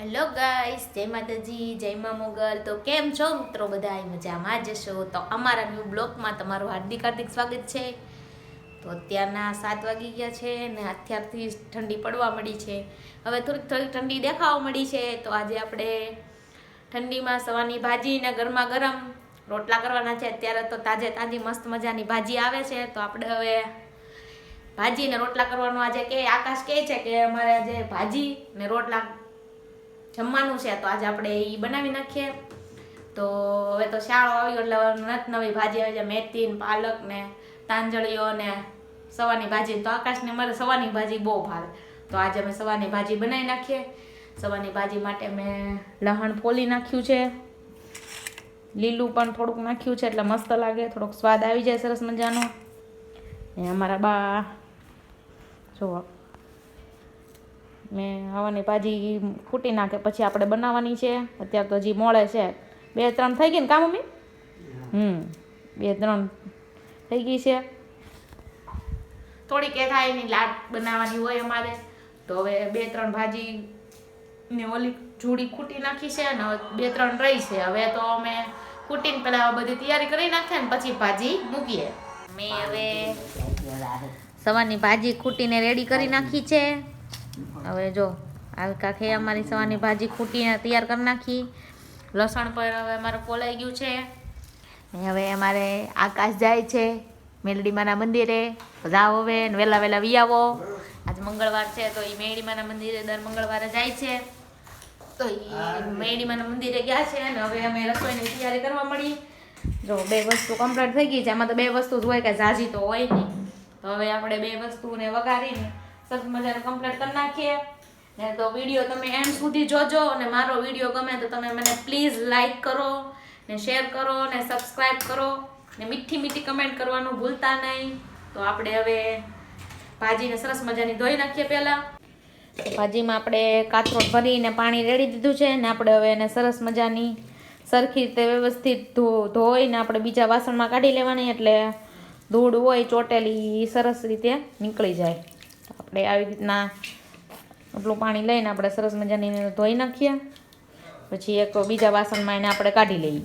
Hello guys જય માતાજી, જય મા મોગલ. તો કેમ છો મિત્રો? બધા મજામાં જ છો? તો અમારા ન્યૂ બ્લોગમાં તમારું હાર્દિક હાર્દિક સ્વાગત છે. તો અત્યારના સાત વાગી ગયા છે ને અત્યારથી ઠંડી પડવા મળી છે. હવે થોડીક થોડીક ઠંડી દેખાવા મળી છે. તો આજે આપણે ઠંડીમાં સવારની ભાજી ને ગરમા ગરમ રોટલા કરવાના છે. અત્યારે તો તાજે તાજી મસ્ત મજાની ભાજી આવે છે. તો આપણે હવે ભાજી ને રોટલા કરવાનું આજે કે આકાશ કહે છે કે અમારે આજે ભાજી ને રોટલા જમવાનું છે તો આજે આપણે એ બનાવી નાખીએ. તો હવે તો શાળો આવ્યો એટલે નત નવી ભાજી આવી છે મેથી ને પાલક ને તાંજળીઓ ને સવાની ભાજી તો આકાશને મારે સવાની ભાજી બહુ ભાવે. તો આજે અમે સવાની ભાજી બનાવી નાખીએ. સવાની ભાજી માટે મેં લહણ ફોલી નાખ્યું છે. લીલું પણ થોડુંક નાખ્યું છે એટલે મસ્ત લાગે, થોડોક સ્વાદ આવી જાય સરસ મજાનો. ને અમારા બા, જુઓ. મેં હવાની ભાજી ખૂટી નાખે, પછી આપણે બનાવવાની છે. અત્યારે તો હજી મોડે છે. બે ત્રણ થઈ ગઈ ને કામ મમ્મી? હમ, બે ત્રણ થઈ ગઈ છે. થોડીક એ થાય એની લાટ બનાવવાની હોય અમારે. તો હવે બે ત્રણ ભાજી ને ઓલી જોડી ખૂટી નાખી છે અને બે ત્રણ રહી છે. હવે તો અમે ખૂટીને પહેલાં બધી તૈયારી કરી નાખીએ ને પછી ભાજી મૂકીએ. મેં હવે સવારની ભાજી ખૂટીને રેડી કરી નાખી છે. હવે જો આવી કાંખે અમારી સવારની ભાજી ખૂટીને તૈયાર કરી નાખી. લસણ પર હવે અમારે પોલાઈ ગયું છે. હવે અમારે આકાશ જાય છે મેલડીમાના મંદિરે. જાઓ હવે વહેલા વહેલા વી આવો. આજે મંગળવાર છે તો એ મેળીમાના મંદિરે દર મંગળવારે જાય છે. તો એ મેળીમાના મંદિરે ગયા છે અને હવે અમે રસોઈની તૈયારી કરવા મળી. જો બે વસ્તુ કમ્પ્લીટ થઈ ગઈ છે. આમાં તો બે વસ્તુ જ હોય કે ઝાઝી તો હોય નહીં. તો હવે આપણે બે વસ્તુને વઘારીને સરસ મજાને કમ્પ્લીટ કરી નાખીએ. ને તો વીડિયો તમે એન્ડ સુધી જોજો અને મારો વીડિયો ગમે તો તમે મને પ્લીઝ લાઈક કરો ને શેર કરો ને સબસ્ક્રાઈબ કરો ને મીઠી મીઠી કમેન્ટ કરવાનું ભૂલતા નહીં. તો આપણે હવે ભાજીને સરસ મજાની ધોઈ નાખીએ પહેલાં. ભાજીમાં આપણે કાથરોટ ભરીને પાણી રેડી દીધું છે ને આપણે હવે એને સરસ મજાની સરખી રીતે વ્યવસ્થિત ધો, ધોઈને આપણે બીજા વાસણમાં કાઢી લેવાની એટલે ધૂળ હોય ચોટેલી સરસ રીતે નીકળી જાય. આપણે આવી રીતના એટલું પાણી લઈને આપણે સરસ મજાની ધોઈ નાખીએ. પછી એક બીજા વાસણમાં એને આપણે કાઢી લઈએ.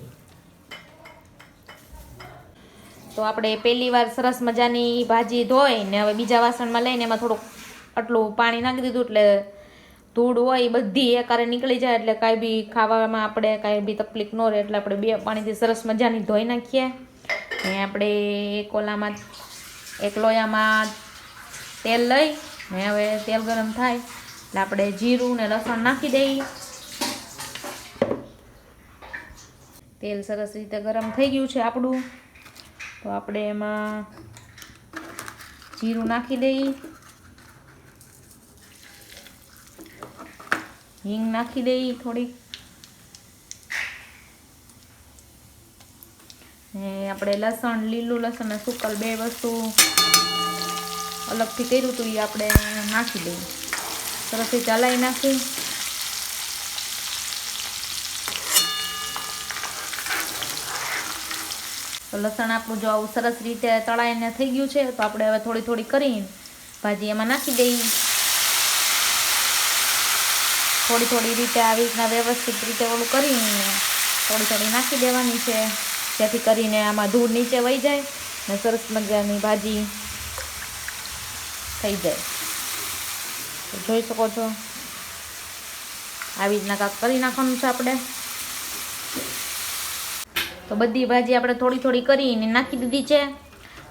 તો આપણે પહેલી વાર સરસ મજાની ભાજી ધોઈને હવે બીજા વાસણમાં લઈને એમાં થોડુંક આટલું પાણી નાખી દીધું એટલે ધૂળ હોય બધી એકારે નીકળી જાય એટલે કાંઈ બી ખાવામાં આપણે કાંઈ બી તકલીફ ન રહે એટલે આપણે બે પાણીથી સરસ મજાની ધોઈ નાખીએ. ને આપણે એક ઓલામાં, એક લોયામાં તેલ લઈ ને હવે તેલ ગરમ થાય, એટલે આપણે જીરું ને લસણ નાખી દઈએ. તેલ સરસ રીતે ગરમ થઈ ગયું છે આપણું. તો આપણે એમાં જીરું નાખી દઈએ. હિંગ નાખી દઈએ થોડીક. ને આપણે લસણ, લીલું લસણ ને સુકલ બે વસ્તુ અલગથી કર્યું હતું એ આપણે નાખી દઈએ. સરસ રીતે હલાવી નાખી તો લસણ આપણું જો આવું સરસ રીતે તળાઈને થઈ ગયું છે, તો આપણે હવે થોડી થોડી કરીને ભાજી એમાં નાખી દઈએ. થોડી થોડી રીતે આવી રીતના વ્યવસ્થિત રીતે ઓલું કરીને થોડી થોડી નાખી દેવાની છે, જેથી કરીને આમાં ધૂળ નીચે વહી જાય ને સરસ મજાની ભાજી થઈ જાય. જોઈ શકો છો. આવી રીતના કાંક કરી નાખવાનું છે આપણે. તો બધી ભાજી આપણે થોડી થોડી કરીને નાખી દીધી છે.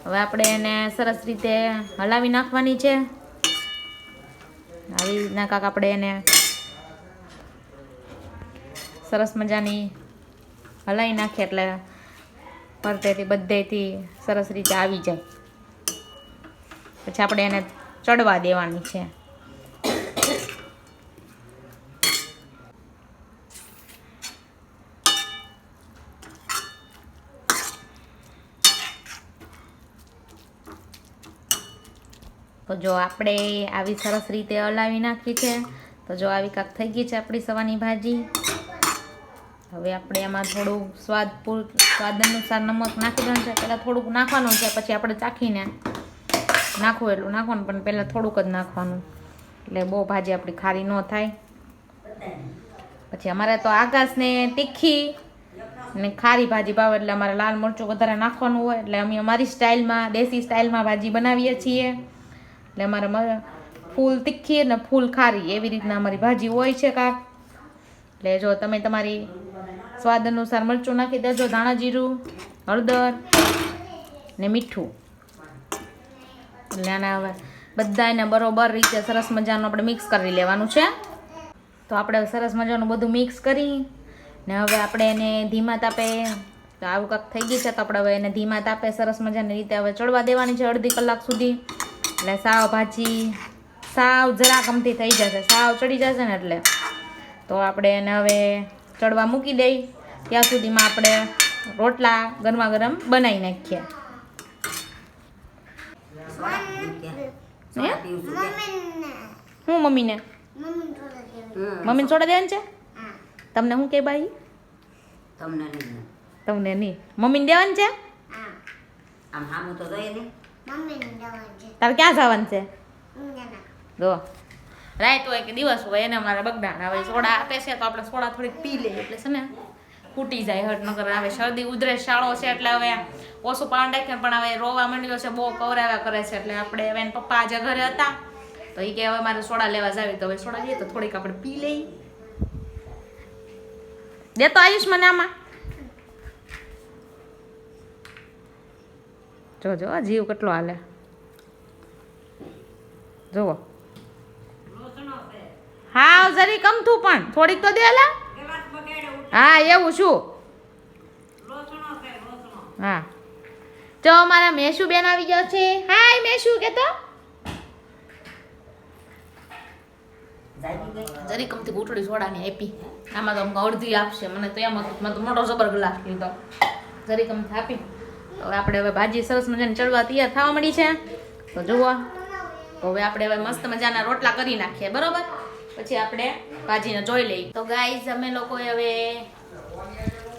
હવે આપણે એને સરસ રીતે હલાવી નાખવાની છે. આવી રીતના કાંક આપણે એને સરસ મજાની હલાવી નાખીએ એટલે પરતેથી બધેથી સરસ રીતે આવી જાય. પછી આપણે એને ચડવા દેવાની છે. તો જો આપણે આવી સરસ રીતે હલાવી નાખી છે. તો જો આવી કાંક થઈ ગઈ છે આપણી સવાની ભાજી. હવે આપણે એમાં થોડું સ્વાદ સ્વાદ અનુસાર નમક નાખી દેવાનું છે. પહેલાં થોડુંક નાખવાનું છે, પછી આપણે ચાખીને નાખવું એટલું નાખવાનું, પણ પહેલાં થોડુંક જ નાખવાનું. એટલે બહુ ભાજી આપણી ખારી ન થાય. પછી અમારે તો આકાશને તીખી ને ખારી ભાજી ભાવે, એટલે અમારે લાલ મરચું વધારે નાખવાનું હોય. એટલે અમે અમારી સ્ટાઇલમાં, દેશી સ્ટાઇલમાં ભાજી બનાવીએ છીએ. એટલે અમારે ફૂલ તીખી અને ફૂલ ખારી એવી રીતના અમારી ભાજી હોય છે કાંક. એટલે જો તમે તમારી સ્વાદ અનુસાર મરચું નાખી દેજો ધાણા જીરું હળદર ને મીઠું. એટલે આના હવે બધાને બરોબર રીતે સરસ મજાનું આપણે મિક્સ કરી લેવાનું છે. તો આપણે સરસ મજાનું બધું મિક્સ કરી ને હવે આપણે એને ધીમા તાપે, તો આવું કાંક થઈ ગયું છે તો આપણે હવે એને ધીમા તાપે સરસ મજાની રીતે હવે ચડવા દેવાની છે અડધી કલાક સુધી. એટલે સાવ ભાજી, સાવ જરા કમથી થઈ જશે, સાવ ચડી જશે ને એટલે. તો આપણે એને હવે ચડવા મૂકી દઈ. ત્યાં સુધીમાં આપણે રોટલા ગરમા ગરમ બનાવી નાખીએ સોડા પીવું કે? સોડા પીવું છું કે? હું? મમ્મીને? મમ્મીને સોડા દેવાની છે? તમને શું કે ભાઈ તમને નહીં. તમને નહીં. મમ્મીને દેવાની છે? આમ સામું તો જોઈએ ને. તારે ક્યાં જવાનું છે? જો. રાઈટ હોય કે દિવસ હોય એને અમારે બગડાણ હવે સોડા આપે છે તો આપણે સોડા થોડીક પી લઈએ એટલે છે ને? ફૂટી જાય, હટ આવે. શરદી ઉધરે, શાળો છે એટલે હવે ઓછું પાણી રાખે પણ હવે રોવા માંડ્યો છે, બહુ કવરાવ્યા કરે છે. એટલે આપણે હવે પપ્પા આજે ઘરે હતા, તો એ કે હવે મારે સોડા લેવા જાવી. તો હવે સોડા લઈએ તો થોડીક આપણે પી લઈ દે તો આયુષ મને આમાં. જો જો જીવ કેટલો હાલે. જુઓ. હા જરી કમથું પણ. થોડીક તો દે લા. હા, એવું શું? હા. તો અમારા મેશુ બેન આવી ગયો છે. હાય, મેશુ, કે તો? જરી કમથી ગુટડી સોડાની આપી. આમાં તો અમને અડધી આપશે. મને તો એમ મને તો મોટો જબર ગ્લાસ લીધો. જરી કમથી આપી. હવે આપણે હવે ભાજી સરસ મજાની ચડવા તૈયાર થવા મળી છે. તો જુઓ. હવે આપણે હવે મસ્ત મજાના રોટલા કરી નાખીએ. બરોબર? પછી આપણે ભાજીને જોઈ લઈએ. તો ગાઈઝ અમે લોકોએ હવે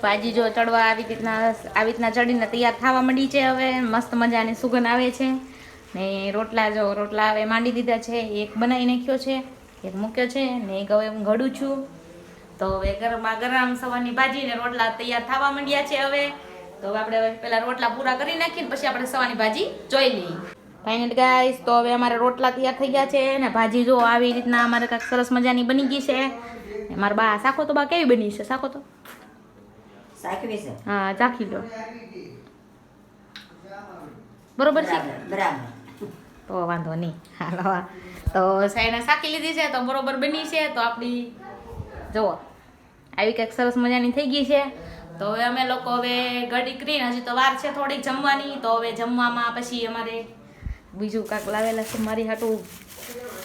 ભાજી જો ચડવા આવી રીતના આવી રીતના ચડીને તૈયાર થવા માંડી છે હવે. મસ્ત મજાની સુગંધ આવે છે. ને રોટલા જો, રોટલા હવે માંડી દીધા છે. એક બનાવી નાખ્યો છે, એક મૂક્યો છે, ને એક હવે હું ઘડું છું. તો હવે ગરમા ગરમ સવારની ભાજી ને રોટલા તૈયાર થવા માંડ્યા છે હવે. તો આપણે હવે પહેલાં રોટલા પૂરા કરી નાખીને પછી આપણે સવારની ભાજી જોઈ લઈએ. ફાઇનલ ગાઈસ તો હવે અમારે રોટલા તૈયાર થઈ ગયા છે ને ભાજી જો આવી રીતના અમારે કાંઈક સરસ મજાની બની ગઈ છે. મારા બા સાખો તો બા કેવી બની છે સાખો તો હા ચાખી લો. બરોબર છે? બરાબર તો વાંધો નહીં. હાલો તો સાઈને શાકી લીધી છે તો બરોબર બની છે તો આપણી જુઓ આવી કંઈક સરસ મજાની થઈ ગઈ છે. તો હવે અમે લોકો હવે ઘડી કરીને હજી તો વાર છે થોડીક જમવાની તો હવે જમવામાં પછી અમારે બીજું કાંક લાવેલા છે મારી હાટું.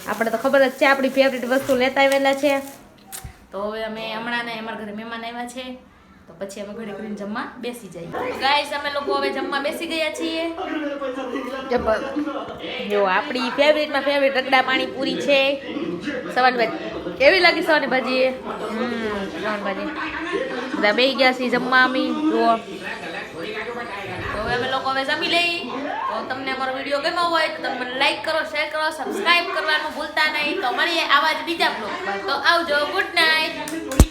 આપણે તો ખબર જ છે આપણી ફેવરેટ વસ્તુ લેતા આવેલા છે. તો હવે અમે હમણાં ને અમારા ઘરે મહેમાન આવ્યા છે. તો પછી અમે ઘડી કરીને જમવા બેસી જઈએ. ગાઈસ અમે લોકો હવે જમવા બેસી ગયા છીએ. જો આપણી ફેવરેટમાં ફેવરેટ રગડા પાણી પૂરી છે. સવારની ભાજી કેવી લાગી સવારની ભાજી હમ સવારની ભાજી. બધા બેસી ગયા છીએ જમવા અમે તો હવે અમે લોકો હવે જમી લઈ તમને અમારો વીડિયો ગમ્યો હોય તો તમે લાઈક કરો શેર કરો સબસ્ક્રાઈબ કરવાનું ભૂલતા નહીં. તો મળીએ આવા જ બીજા બ્લોગમાં તો આવજો ગુડ નાઇટ